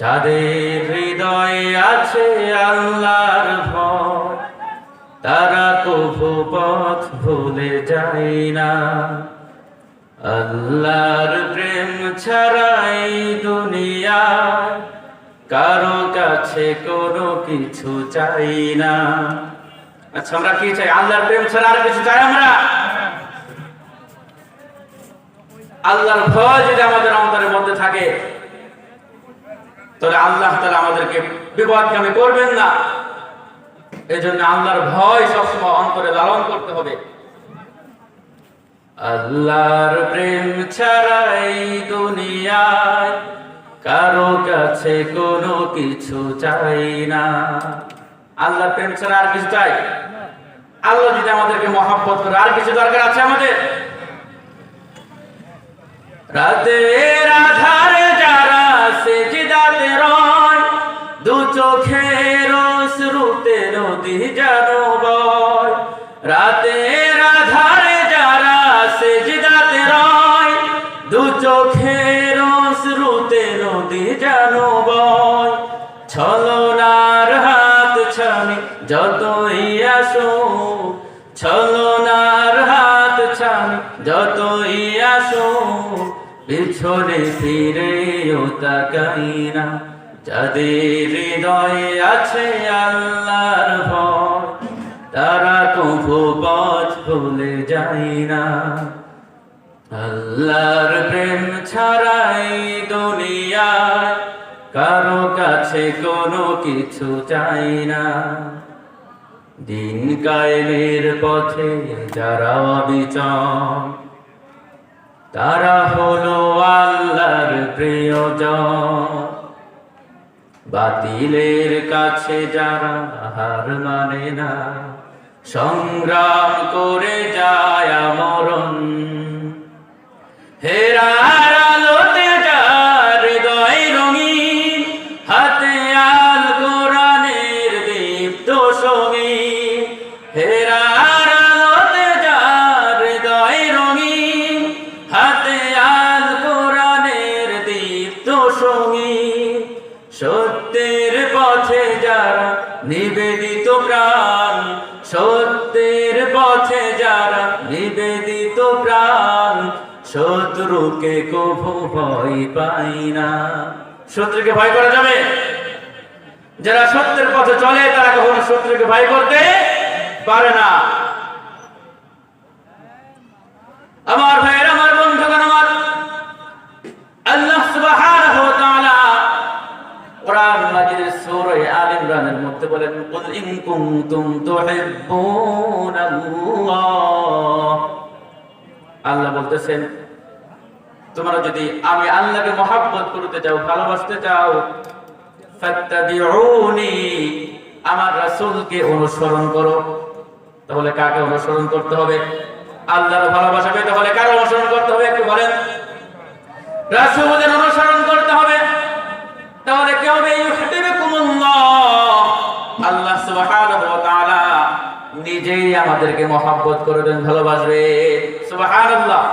যাদের হৃদয়ে আছে আল্লাহর ভয়, তারা কভু পথ ভুলে যায় না। আল্লাহর প্রেম ছাড়াই দুনিয়ায় কারও কাছে কোনো কিছু চাই না। আচ্ছা আমরা কি চাই? আল্লাহর প্রেম ছাড়া আর কিছু চাই আমরা? আল্লাহর ভয় যদি আমাদের অন্তরের মধ্যে থাকে তাহলে আল্লাহ তাআলা আমাদেরকে বিপদগামী করবেন না। এই জন্য আল্লাহর ভয় সবসময় অন্তরে লালন করতে হবে। আল্লাহর প্রেম ছাড়াই দুনিয়ায় কারও কাছে কোনো কিছু চাই না। আল্লাহর প্রেম ছাড়া আর কিছু চাই? আল্লাহ যদি আমাদেরকে মহাব্বত করে, আর কিছু দরকার আছে আমাদের? রাতের চোখের শ্রুতে নদী যেন বয়। রাতের আধারে যারা সেজদাতে রয়, দু চোখের শ্রুতে নদী যেন বয়। ছলনার হাত ছানি যতই আসো, ছলনার হাত ছানি যতই আসো, পিছনে ফিরেও তাকাই না। যাদের হৃদয়ে আছে আল্লাহর ভয়, তারা কভু পথ ভুলে যায় না। আল্লাহর প্রেম ছাড়াই দুনিয়ায় কারও কাছে কোনো কিছু চাই না। দিন কায়েমের পথে যারা অবিচল, তারা হলো আল্লাহর প্রিয়জন। বাতিলের কাছে যারা হার মানে না সংগ্রাম করে যায় মরণ হেরার নিবেদিত প্রাণ সত্যের পথে যারা নিবেদিত প্রাণ, শত্রুকে কভু ভয় পাই না। শত্রুকে ভয় করা যাবে? যারা সত্যের পথে চলে, তারা কখনো শত্রুকে ভয় করতে পারে না। ইমরানের মধ্যে বলেন, কুল ইন কুনতুম আল্লাহ বলতেছেন, তোমরা যদি আমি আল্লাহকে মহাব্বত করতে চাও, ভালোবাসতে চাও, ফাত্তাবিউনি, আমার রাসূলকে অনুসরণ করো। তাহলে কাকে অনুসরণ করতে হবে? আল্লাহর ভালোবাসা পেতে হলে কার অনুসরণ করতে হবে? একটু বলেন। রাসূলের অনুসরণ করতে হবে তাহলে কি হবে ইউহিব্বুকুমুল্লাহ আল্লাহ সুবহানাহু ওয়া তাআলা নিজেই আমাদেরকে মহাব্বত করবেন ভালোবাসবে সুবহানাল্লাহ।